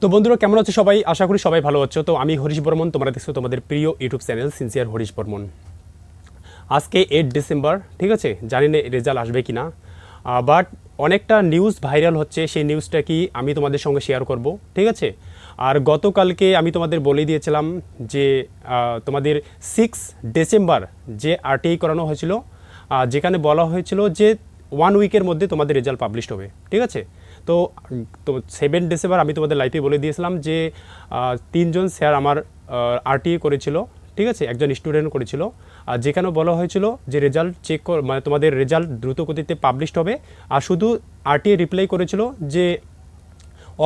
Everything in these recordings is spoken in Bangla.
তো বন্ধুরা, কেমন আছো সবাই? আশা করি সবাই ভালো আছো। তো আমি হরিশ বর্মন, তোমরা দেখছ তোমাদের প্রিয় YouTube channel sincere Harish Barman. আজকে এইট ডিসেম্বর ঠিক আছে? জানি না রেজাল্ট আসবে কি না বাট অনেকটা নিউজ ভাইরাল হচ্ছে। সেই নিউজটা কি আমি তোমাদের সঙ্গে শেয়ার করব, ঠিক আছে? আর গতকালকে আমি তোমাদের বলে দিয়েছিলাম যে তোমাদের সিক্স ডিসেম্বর যে আরটিআই করানো হয়েছিল যেখানে বলা হয়েছিল যে ওয়ান উইকের মধ্যে তোমাদের রেজাল্ট পাবলিশ হবে, ঠিক আছে? তো তো সেভেন ডিসেম্বর আমি তোমাদের লাইফে বলে দিয়েছিলাম যে তিনজন স্যার আমার আরটিআই করেছিল, ঠিক আছে? একজন স্টুডেন্ট করেছিল। আর যেখানে বলা হয়েছিল যে রেজাল্ট চেক মানে তোমাদের রেজাল্ট দ্রুত গতিতে পাবলিশড হবে। আর শুধু আরটিআই রিপ্লাই করেছিল যে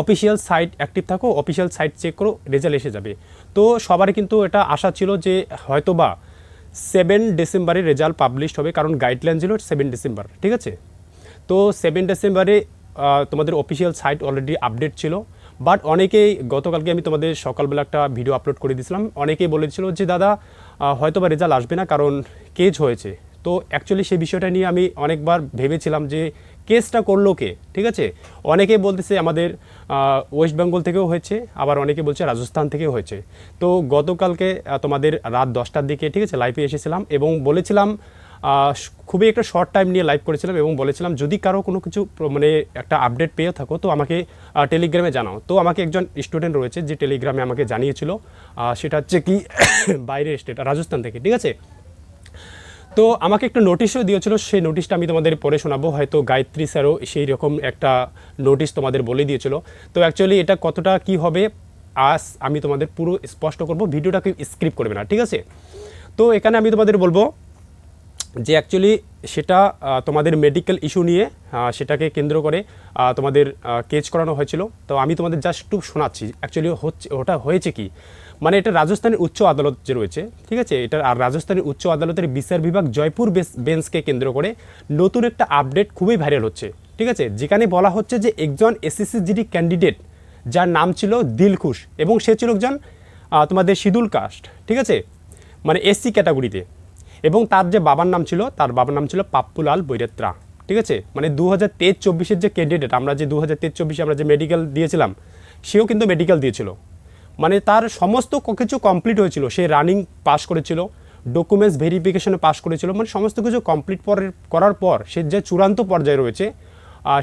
অফিসিয়াল সাইট অ্যাক্টিভ থাকো অফিসিয়াল সাইট চেক করো রেজাল্ট এসে যাবে। তো সবার কিন্তু এটা আশা ছিল যে হয়তোবা সেভেন ডিসেম্বরে রেজাল্ট পাবলিশড হবে, কারণ গাইডলাইন ছিল সেভেন ডিসেম্বর ঠিক আছে? তো সেভেন ডিসেম্বরে তোমাদের অফিসিয়াল সাইট অলরেডি আপডেট ছিল বাট অনেকেই গতকালকে আমি তোমাদের সকালবেলা একটা ভিডিও আপলোড করে দিয়েছিলাম। অনেকেই বলেছিল যে, দাদা হয়তো বা রেজাল্ট আসবে না কারণ কেজ হয়েছে। তো অ্যাকচুয়ালি সেই বিষয়টা নিয়ে আমি অনেকবার ভেবেছিলাম যে, কেসটা করল কে? ঠিক আছে? অনেকে বলতেছে আমাদের ওয়েস্ট বেঙ্গল থেকেও হয়েছে, আবার অনেকে বলছে রাজস্থান থেকেও হয়েছে। তো গতকালকে তোমাদের রাত দশটার দিকে, ঠিক আছে লাইভে এসেছিলাম এবং বলেছিলাম খুবই একটা শর্ট টাইম নিয়ে লাইভ করেছিলাম এবং বলেছিলাম, যদি কারও কোনো কিছু মানে একটা আপডেট পেয়ে থাকো, তো আমাকে টেলিগ্রামে জানাও। তো আমাকে একজন স্টুডেন্ট রয়েছে যে টেলিগ্রামে আমাকে জানিয়েছিল সেটা হচ্ছে কি, বাইরের স্টেট রাজস্থান থেকে, ঠিক আছে? তো আমাকে একটা নোটিশও দিয়েছিল, সেই নোটিশটা আমি তোমাদের পরে শোনাবো, হয়তো গায়ত্রী স্যারও সেই রকম একটা নোটিশ তোমাদের বলে দিয়েছিল। তো অ্যাকচুয়ালি এটা কতটা কি হবে আজ আমি তোমাদের পুরো স্পষ্ট করব, ভিডিওটাকে স্ক্রিপ্ট করবে না, ঠিক আছে? তো এখানে আমি তোমাদের বলব যে অ্যাকচুয়ালি সেটা তোমাদের মেডিকেল ইস্যু নিয়ে সেটাকে কেন্দ্র করে তোমাদের কেচ করানো হয়েছিল। তো আমি তোমাদের জাস্ট একটু শোনাচ্ছি অ্যাকচুয়ালি হচ্ছে, ওটা হয়েছে কি? মানে এটা রাজস্থানের উচ্চ আদালত যে রয়েছে, ঠিক আছে? এটা আর রাজস্থানের উচ্চ আদালতের বিচার বিভাগ জয়পুর বেঞ্চকে কেন্দ্র করে নতুন একটা আপডেট খুবই ভাইরাল হচ্ছে, ঠিক আছে? যেখানে বলা হচ্ছে যে একজন এসএসসি জিডি ক্যান্ডিডেট যার নাম ছিল দিলখুশ এবং সে ছিল একজন তোমাদের শিডুল কাস্ট, ঠিক আছে? মানে এসসি ক্যাটাগরিতে এবং তার যে বাবার নাম ছিল, তার বাবার নাম ছিল পাপ্পুলাল বৈরেত্রা। ঠিক আছে? মানে দু হাজার তেইশ চব্বিশের যে ক্যান্ডিডেট, আমরা যে দু হাজার চব্বিশে আমরা যে মেডিকেল দিয়েছিলাম, সেও কিন্তু মেডিকেল দিয়েছিল। মানে তার সমস্ত কিছু কমপ্লিট হয়েছিল। সে রানিং পাস করেছিল ডকুমেন্টস ভেরিফিকেশনে পাস করেছিল মানে সমস্ত কিছু কমপ্লিট করার পর সে যে চূড়ান্ত পর্যায়ে রয়েছে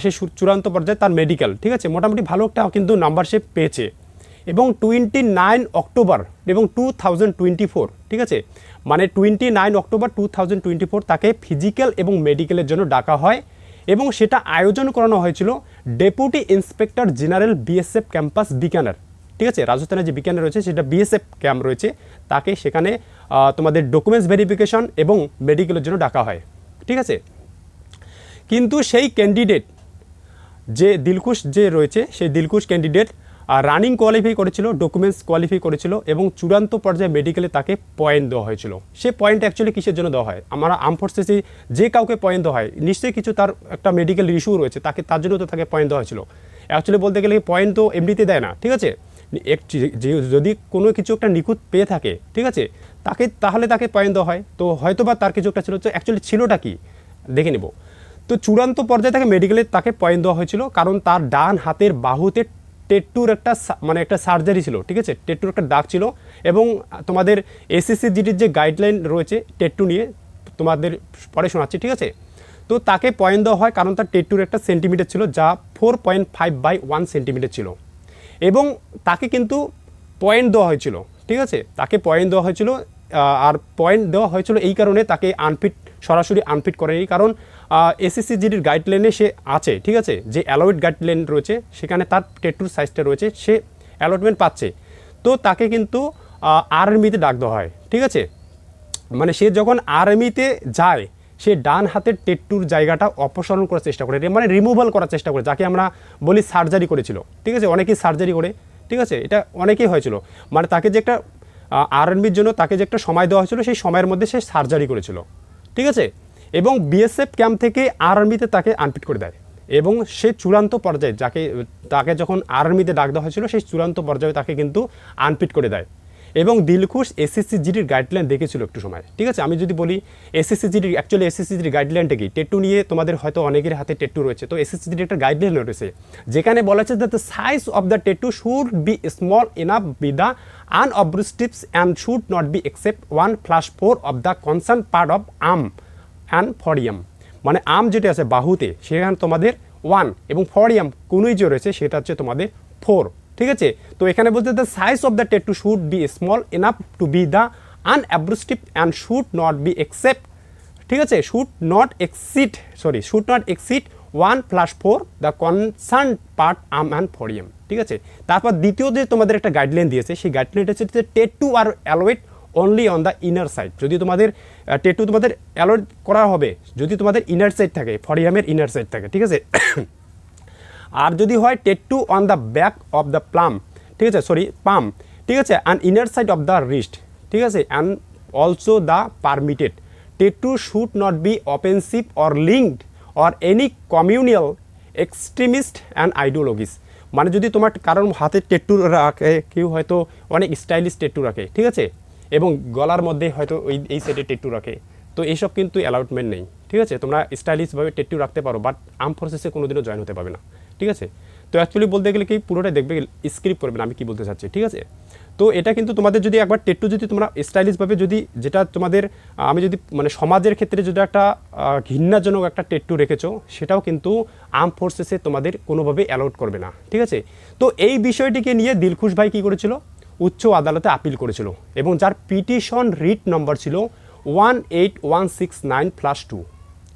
সে চূড়ান্ত পর্যায়ে তার মেডিকেল ঠিক আছে? মোটামুটি ভালো একটা কিন্তু নাম্বার সে পেয়েছে। এবং টোয়েন্টি নাইন অক্টোবর এবং টু থাউজেন্ড টোয়েন্টি ফোর ঠিক আছে? মানে twenty nine October two thousand twenty four তাকে ফিজিক্যাল এবং মেডিকেলের জন্য ডাকা হয় এবং সেটা আয়োজন করানো হয়েছিল deputy inspector general BSF campus Bikaner ঠিক আছে? রাজস্থানের যে বিজ্ঞানে রয়েছে সেটা বিএসএফ ক্যাম্প রয়েছে। তাকে সেখানে তোমাদের ডকুমেন্টস ভেরিফিকেশন এবং মেডিকেলের জন্য ডাকা হয়, ঠিক আছে? কিন্তু সেই ক্যান্ডিডেট যে দিলকুশ যে রয়েছে, সেই দিলকুশ ক্যান্ডিডেট রানিং কোয়ালিফাই করেছিল ডকুমেন্টস কোয়ালিফাই করেছিল এবং চূড়ান্ত পর্যায়ে মেডিকেলে তাকে পয়েন্ট দেওয়া হয়েছিল। সে পয়েন্ট অ্যাকচুয়ালি কিসের জন্য দেওয়া হয়? আমরা আর্ম ফোর্সেসে যে কাউকে পয়েন্ট দেওয়া হয়, নিশ্চয়ই কিছু তার একটা মেডিকেল ইস্যু রয়েছে, তাকে তার জন্য তো তাকে পয়েন্ট দেওয়া হয়েছিল। অ্যাকচুয়ালি বলতে গেলে পয়েন্ট তো এমনিতে দেয় না, ঠিক আছে? যদি কোনো কিছু একটা নিখুঁত পেয়ে থাকে, ঠিক আছে? তাকে, তাহলে তাকে পয়েন্ট দেওয়া হয়। তো হয়তো বা তার কিছু একটা ছিল অ্যাকচুয়ালি ছিলটা কি? দেখে নেব। তো চূড়ান্ত পর্যায়ে তাকে মেডিকেলে তাকে পয়েন্ট দেওয়া হয়েছিল, কারণ তার ডান হাতের বাহুতে টেট্টুর একটা মানে একটা সার্জারি ছিল, ঠিক আছে? টেট্টুর একটা দাগ ছিল এবং তোমাদের এসএসসি জিডির যে গাইডলাইন রয়েছে টেট্টু নিয়ে তোমাদের পরে শোনাচ্ছি, ঠিক আছে? তো তাকে পয়েন্ট দেওয়া হয় কারণ তার টেট্টুর একটা সেন্টিমিটার ছিল যা four point five by one centimetre ছিল। এবং তাকে কিন্তু পয়েন্ট দেওয়া হয়েছিল, ঠিক আছে? তাকে পয়েন্ট দেওয়া হয়েছিল আর পয়েন্ট দেওয়া হয়েছিল এই কারণে তাকে আনফিট সরাসরি আনফিট করেনি। কারণ এসএসসি জিডির গাইডলাইনে সে আছে, ঠিক আছে? যে অ্যালোয়েড গাইডলাইন রয়েছে, সেখানে তার টেটুর সাইজটা রয়েছে, সে অ্যালটমেন্ট পাচ্ছে। তো তাকে কিন্তু আর্মিতে ডাক দেওয়া হয়, ঠিক আছে? মানে সে যখন আর্মিতে যায়, সে ডান হাতের টেট্টুর জায়গাটা অপসারণ করার চেষ্টা করে মানে রিমুভাল করার চেষ্টা করে, যাকে আমরা বলি সার্জারি করেছিল, ঠিক আছে? অনেকেই সার্জারি করে, ঠিক আছে? এটা অনেকেই হয়েছিল। মানে তাকে যে একটা আর্মির জন্য তাকে যে একটা সময় দেওয়া হয়েছিল, সেই সময়ের মধ্যে সে সার্জারি করেছিল, ঠিক আছে? এবং বিএসএফ ক্যাম্প থেকে আর্মিতে তাকে আনপিট করে দেয়। এবং সে চূড়ান্ত পর্যায়ে যাকে, তাকে যখন আর্মিতে ডাক দেওয়া হয়েছিল, সেই চূড়ান্ত পর্যায়ে তাকে কিন্তু আনপিট করে দেয়। এবং দিলখুশ এসএসসি জিডির গাইডলাইন দেখেছিল একটু সময়। ঠিক আছে? আমি যদি বলি এসএসসি জিডির অ্যাকচুয়ালি এসএসসি জিডির গাইডলাইনটা কি? টেট্টু নিয়ে তোমাদের হয়তো অনেকের হাতে টেট্টু রয়েছে। তো এসএসসি জিডির একটা গাইডলাইন রয়েছে, যেখানে বলা আছে the size of the tattoo should be small enough be the unobtrusive and should not be except one plus four of the concern part of arm and forearm মানে আম যেটা আছে বাহুতে, সেখানে তোমাদের ওয়ান এবং ফরিয়াম কোনোই যে রয়েছে, সেটা হচ্ছে তোমাদের ফোর ঠিক আছে? তো এখানে বলতে the size of the tattoo should be small enough to be the unobtrusive and should not be except ঠিক আছে? Should not exceed sorry should not exit one plus four the concern part um and forearm ঠিক আছে? তারপর দ্বিতীয় যে তোমাদের একটা গাইডলাইন দিয়েছে, সেই গাইডলাইনটা হচ্ছে tattoo are allowed only on the inner side যদি তোমাদের টেটু তোমাদের অ্যালোয়েড করা হবে, যদি তোমাদের ইনার সাইড থাকে ফরিয়ামের ইনার সাইড থাকে, ঠিক আছে? আর যদি হয় tattoo on the back of the plum ঠিক আছে? সরি পাম ঠিক আছে? And inner side of the wrist ঠিক আছে? And also the permitted tattoo should not be offensive or linked or any communal extremist and ideologies মানে যদি তোমার কারোর হাতে টেট্টু রাখে, কেউ হয়তো অনেক স্টাইলিশ টেট্টু রাখে, ঠিক আছে? এবং গলার মধ্যে হয়তো ওই, এই সাইডে টেট্টু রাখে। তো এইসব কিন্তু অ্যালাউটমেন্ট নেই, ঠিক আছে? তোমরা স্টাইলিশভাবে টেট্টু রাখতে পারো বাট আর্ম ফোর্সেসে কোনোদিনও জয়েন হতে পারবে না, ঠিক আছে? তো অ্যাকচুয়ালি বলতে গেলে কি, পুরোটাই দেখবে স্ক্রিপ্ট করবে না, আমি কি বলতে চাচ্ছি, ঠিক আছে? তো এটা কিন্তু তোমাদের যদি একবার টেট্টু যদি তোমরা স্টাইলিশভাবে যদি, যেটা তোমাদের আমি যদি মানে সমাজের ক্ষেত্রে যদি একটা ঘৃণাজনক একটা টেট্টু রেখেছো, সেটাও কিন্তু আর্ম ফোর্সেসে তোমাদের কোনোভাবে অ্যালাউট করবে না, ঠিক আছে? তো এই বিষয়টিকে নিয়ে দিলখুশ ভাই কী করেছিল? উচ্চ আদালতে আপিল করেছিল এবং যার পিটিশন রিট নম্বর ছিল one eight one six nine plus two.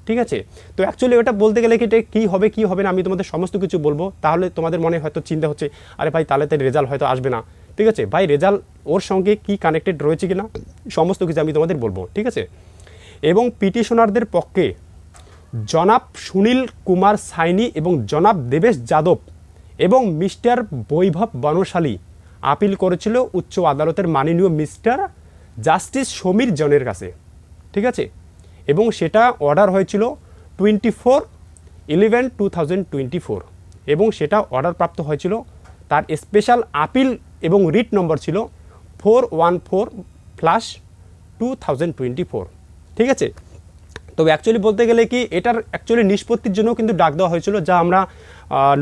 ঠিক আছে? তো অ্যাকচুয়ালি ওটা বলতে গেলে কি এটা কী হবে কী হবে না আমি তোমাদের সমস্ত কিছু বলব। তাহলে তোমাদের মনে হয়তো চিন্তা হচ্ছে, আরে ভাই তাহলে তার রেজাল্ট হয়তো আসবে না। ঠিক আছে? ভাই রেজাল্ট ওর সঙ্গে কি কানেক্টেড রয়েছে কি না সমস্ত কিছু আমি তোমাদের বলব। ঠিক আছে? এবং পিটিশনারদের পক্ষে জনাব সুনীল কুমার সাইনি এবং জনাব দেবেশ যাদব এবং মিস্টার বৈভব বনশালী আপিল করেছিল উচ্চ আদালতের মাননীয় মিস্টার জাস্টিস সমীর জনের কাছে, ঠিক আছে? এবং সেটা অর্ডার হয়েছিল twenty four eleven two thousand twenty four এবং সেটা অর্ডার প্রাপ্ত হয়েছিল। তার স্পেশাল আপিল এবং রিট নম্বর ছিল four one four plus two thousand twenty four, ঠিক আছে? তবে অ্যাকচুয়ালি বলতে গেলে কি, এটার অ্যাকচুয়ালি নিষ্পত্তির জন্য কিন্তু ডাক দেওয়া হয়েছিল, যা আমরা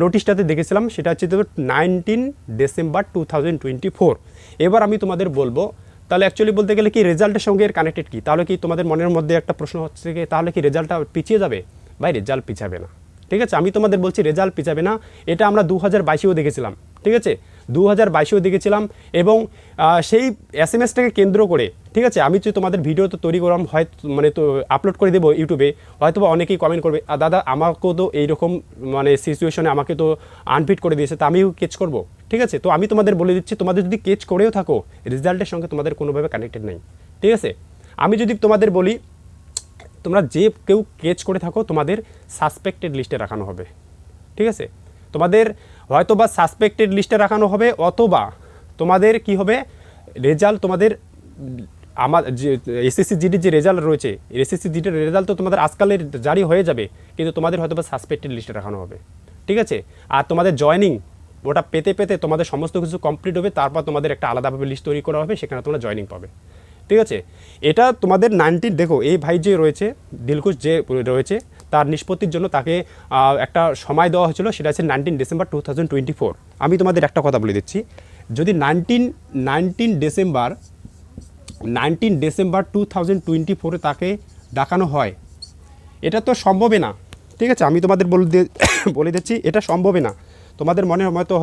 নোটিশটাতে দেখেছিলাম, সেটা হচ্ছে nineteen December two thousand twenty four এবার আমি তোমাদের বলব, তাহলে অ্যাকচুয়ালি বলতে গেলে কি, রেজাল্টের সঙ্গে এর কানেক্টেড কি? তাহলে কি তোমাদের মনের মধ্যে একটা প্রশ্ন হচ্ছে কি, তাহলে কি রেজাল্টটা পিছিয়ে যাবে? ভাই, রেজাল্ট পিছাবে না। ঠিক আছে? আমি তোমাদের বলছি রেজাল্ট পিছাবে না, এটা আমরা দু হাজার বাইশেও দেখেছিলাম। ঠিক আছে? দু হাজার বাইশেও দেখেছিলাম এবং সেই এস এম এসটাকে কেন্দ্র করে ঠিক আছে, আমি যদি তোমাদের ভিডিও তো তৈরি করলাম হয় মানে তো আপলোড করে দেবো ইউটিউবে হয়তো বা অনেকেই কমেন্ট করবে আর দাদা, আমাকেও তো এইরকম মানে সিচুয়েশনে আমাকে তো আনফিট করে দিয়েছে, তা আমিও কেচ করব? ঠিক আছে, তো আমি তোমাদের বলে দিচ্ছি, তোমাদের যদি কেচ করেও থাকো রেজাল্টের সঙ্গে তোমাদের কোনোভাবে কানেক্টেড নেই। ঠিক আছে, আমি যদি তোমাদের বলি, তোমরা যে কেউ কেচ করে থাকো, তোমাদের সাসপেক্টেড লিস্টে রাখানো হবে। ঠিক আছে, তোমাদের হয়তো বা সাসপেক্টেড লিস্টে রাখানো হবে, অথবা তোমাদের কি হবে রেজাল্ট তোমাদের আমার যে এসএসসি জিডির যে রেজাল্ট রয়েছে এসএসসি জিডির রেজাল্ট তো তোমাদের আজকালের জারি হয়ে যাবে, কিন্তু তোমাদের হয়তো বা সাসপেক্টেড লিস্টে রাখানো হবে। ঠিক আছে? আর তোমাদের জয়নিং ওটা পেতে পেতে তোমাদের সমস্ত কিছু কমপ্লিট হবে, তারপর তোমাদের একটা আলাদাভাবে লিস্ট তৈরি করা হবে, সেখানে তোমরা জয়নিং পাবে। ঠিক আছে? এটা তোমাদের নাইনটিন দেখো, এই ভাই যে রয়েছে দিলকুশ যে রয়েছে, তার নিষ্পত্তির জন্য তাকে একটা সময় দেওয়া হয়েছিল, সেটা হচ্ছে nineteen December two thousand twenty four আমি তোমাদের একটা কথা বলে দিচ্ছি। যদি nineteen nineteen December nineteen December two thousand twenty ফোরে তাকে ডাকানো হয়। এটা তো সম্ভবই না। ঠিক আছে, আমি তোমাদের বলে বলে দিচ্ছি, এটা সম্ভবই না। তোমাদের মনে হয়তো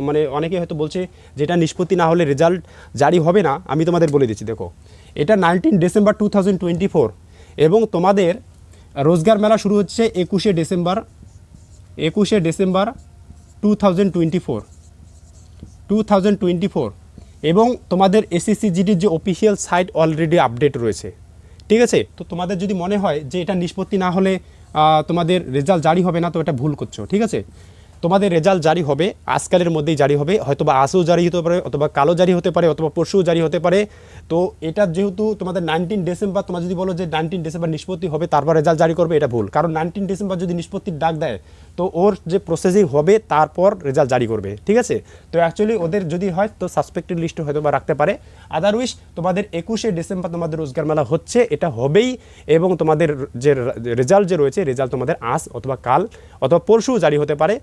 মানে অনেকে হয়তো বলছে যেটা নিষ্পত্তি না হলে রেজাল্ট জারি হবে না। আমি তোমাদের বলে দিচ্ছি, দেখো। এটা nineteen December two thousand twenty four এবং তোমাদের রোজগার মেলা শুরু হচ্ছে একুশে ডিসেম্বর একুশে December two thousand twenty four. Two thousand twenty four. এবং তোমাদের এসিসি জিডির যে অফিসিয়াল সাইট অলরেডি আপডেট রয়েছে, ঠিক আছে? তো তোমাদের যদি মনে হয় যে এটা নিষ্পত্তি না হলে তোমাদের রেজাল্ট জারি হবে না, তো এটা ভুল করছ, ঠিক আছে? তোমাদের রেজাল্ট জারি হবে, আজকালের মধ্যেই জারি হবে হয়তো বা আজও জারি হতে পারে, অথবা কালো জারি হতে পারে, অথবা পরশুও জারি হতে পারে। তো এটা যেহেতু তোমাদের নাইনটিন ডিসেম্বর তোমার যদি বলো যে নাইনটিন ডিসেম্বর নিষ্পত্তি হবে, তারপর রেজাল্ট জারি করবে, এটা ভুল। কারণ নাইনটিন ডিসেম্বর যদি নিষ্পত্তির ডাক দেয়, তো ওর যে প্রসেসিং হবে, তারপর রেজাল্ট জারি করবে, ঠিক আছে? তো অ্যাকচুয়ালি ওদের যদি হয়, তো সাসপেক্টেড লিস্টে হয়তো বা রাখতে পারে। আদারউইজ তোমাদের একুশে ডিসেম্বর তোমাদের রোজগার মেলা হচ্ছে, এটা হবেই, এবং তোমাদের যে রেজাল্ট যে রয়েছে, রেজাল্ট তোমাদের আজ অথবা কাল, অথবা পরশু জারি হতে পারে।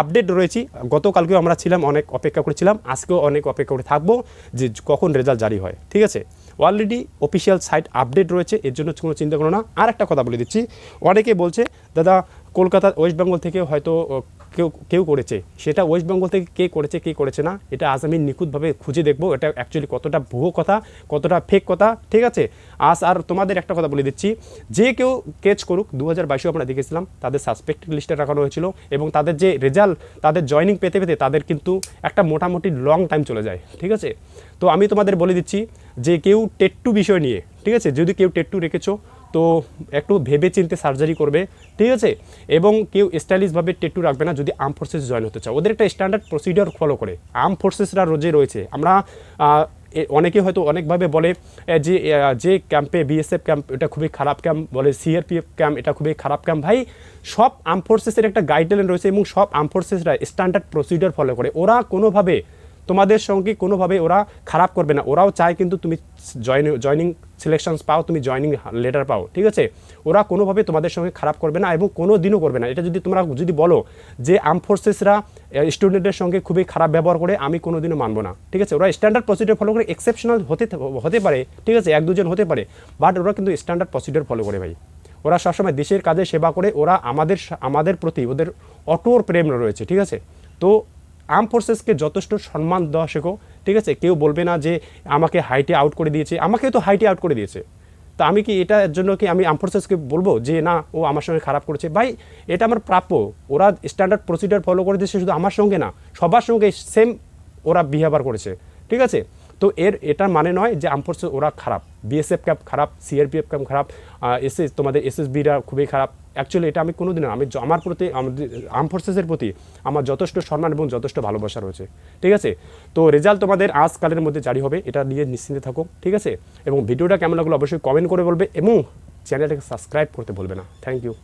আপডেট রয়েছি। গতকালকেও আমরা ছিলাম, অনেক অপেক্ষা করেছিলাম আজকেও অনেক অপেক্ষা করে থাকব যে কখন রেজাল্ট জারি হয়, ঠিক আছে? অলরেডি অফিসিয়াল সাইট আপডেট রয়েছে, এর জন্য কোনো চিন্তা করো না। আর একটা কথা বলে দিচ্ছি। অনেকে বলছে, দাদা কলকাতা ওয়েস্ট বেঙ্গল থেকে হয়তো কেউ কেউ করেছে। সেটা ওয়েস্ট বেঙ্গল থেকে কে করেছে কে করেছে না, এটা আজ আমি নিখুঁতভাবে খুঁজে দেখব। এটা অ্যাকচুয়ালি কতটা ভুয়ো কথা, কতটা ফেক কথা, ঠিক আছে? আজ আর তোমাদের একটা কথা বলে দিচ্ছি। যে কেউ কেচ করুক দু হাজার বাইশেও আমরা দেখেছিলাম, তাদের সাসপেক্টেড লিস্টে রাখানো হয়েছিল এবং তাদের যে রেজাল্ট তাদের জয়নিং পেতে পেতে তাদের কিন্তু একটা মোটামুটি লং টাইম চলে যায়, ঠিক আছে? তো আমি তোমাদের বলে দিচ্ছি যে কেউ টেট্টু বিষয় নিয়ে, ঠিক আছে? যদি কেউ টেট্টু রেখেছো তো একটু ভেবে চিনতে সার্জারি করবে, ঠিক আছে? এবং কেউ স্টাইলিশভাবে টেটু রাখবে না যদি আর্ম ফোর্সেস জয়েন হতে চাও। ওদের একটা স্ট্যান্ডার্ড প্রসিডিওর ফলো করে। আর্ম ফোর্সেসরা রোজে রয়েছে। আমরা অনেকে হয়তো অনেকভাবে বলে যে যে ক্যাম্পে বিএসএফ ক্যাম্প এটা খুবই খারাপ ক্যাম্প বলে সিআরপিএফ ক্যাম্প এটা খুবই খারাপ ক্যাম্প ভাই, সব আর্ম ফোর্সেসের একটা গাইডলাইন রয়েছে এবং সব আর্ম ফোর্সেসরা স্ট্যান্ডার্ড প্রসিডিওর ফলো করে। ওরা কোনোভাবে তোমাদের সঙ্গে কোনোভাবে ওরা খারাপ করবে না। ওরাও চায় কিন্তু তুমি জয়েন জয়নিং সিলেকশনস পাও, তুমি জয়নিং লেটার পাও, ঠিক আছে? ওরা কোনোভাবে তোমাদের সঙ্গে খারাপ করবে না এবং কোনো দিনও করবে না। এটা যদি তোমরা যদি বলো যে আর্ম ফোর্সেসরা স্টুডেন্টের সঙ্গে খুবই খারাপ ব্যবহার করে, আমি কোনো দিনও মানবো না, ঠিক আছে? ওরা স্ট্যান্ডার্ড প্রসিডিওর ফলো করে এক্সেপশনাল হতে হতে পারে, ঠিক আছে? এক দুজন হতে পারে বাট ওরা কিন্তু স্ট্যান্ডার্ড প্রসিডিওর ফলো করে ভাই। ওরা সবসময় দেশের কাজে সেবা করে, ওরা আমাদের আমাদের প্রতি ওদের অটোর প্রেম রয়েছে, ঠিক আছে? তো আর্ম ফোর্সেসকে যথেষ্ট সম্মান দেওয়া শেখো, ঠিক আছে? কেউ বলবে না যে আমাকে হাইটে আউট করে দিয়েছে। আমাকে তো হাইটে আউট করে দিয়েছে। তা আমি কি এটার জন্য কি আমি আর্ম ফোর্সেসকে বলব যে, না, ও আমার সঙ্গে খারাপ করেছে ভাই, এটা আমার প্রাপ্য। ওরা স্ট্যান্ডার্ড প্রসিডিওর ফলো করে দিয়েছে, শুধু আমার সঙ্গে না, সবার সঙ্গে সেম ওরা বিহেভিয়ার করেছে। ঠিক আছে? তো এর, এটার মানে নয় যে আর্ম ওরা খারাপ। বিএসএফ ক্যাম্প খারাপ সিআরপিএফ ক্যাম্প খারাপ এস এস তোমাদের এসএসবিরা খুবই খারাপ। অ্যাকচুয়ালি এটা আমি কোনোদিনও আমি য- আমার প্রতি আর্ম ফোর্সেসের প্রতি আমার যথেষ্ট সম্মান এবং যথেষ্ট ভালোবাসা রয়েছে। ঠিক আছে? তো রেজাল্ট তোমাদের আজকালের মধ্যে জারি হবে, এটা নিয়ে নিশ্চিন্তে থাকো, ঠিক আছে? এবং ভিডিওটা কেমন লাগল অবশ্যই কমেন্ট করে বলবে এবং চ্যানেলটাকে সাবস্ক্রাইব করতে বলবে না। Thank you